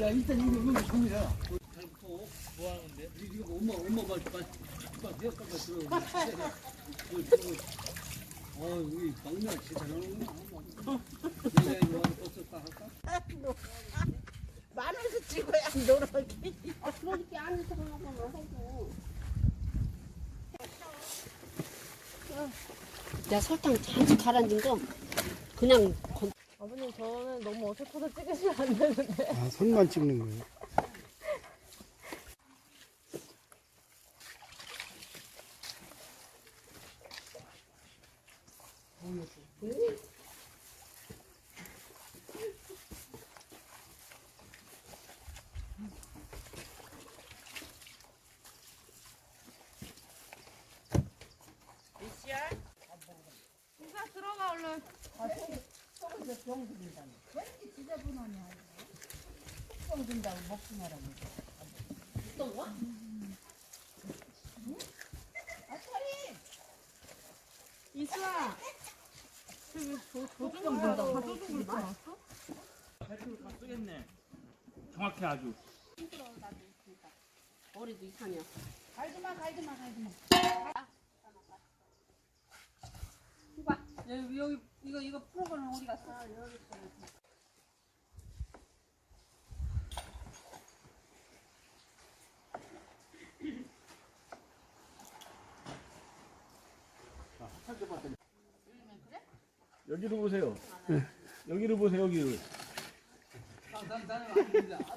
야 일단 이거 이거 종이야. 잘부터 뭐 하는데? 이거 엄마 엄마 말 말. 말 내가 깜짝 들어. 어, 우리 막내 진짜 잘하는구나. 내가 이거 쓸까 할까? 마늘도 찍어야 노랗게 아, 그러니까 안에서 보려고 하고. 내가 설탕 잔뜩 갈아준 거 그냥 건- 아버님 저는 너무 어색해서 찍으시면 안 되는데. 아, 손만 찍는 거예요. 인사 들어가 얼른. 이 수아. 저기 조종 된다. 조종 나왔어? 발표를 다 쓰겠네. 정확해 아주. 머리도 이상해. 여기 여기 이거 이거 프로그램 어디 갔어? 여기 로 보세요. 여기로 보세요 나는 안 된다. 아,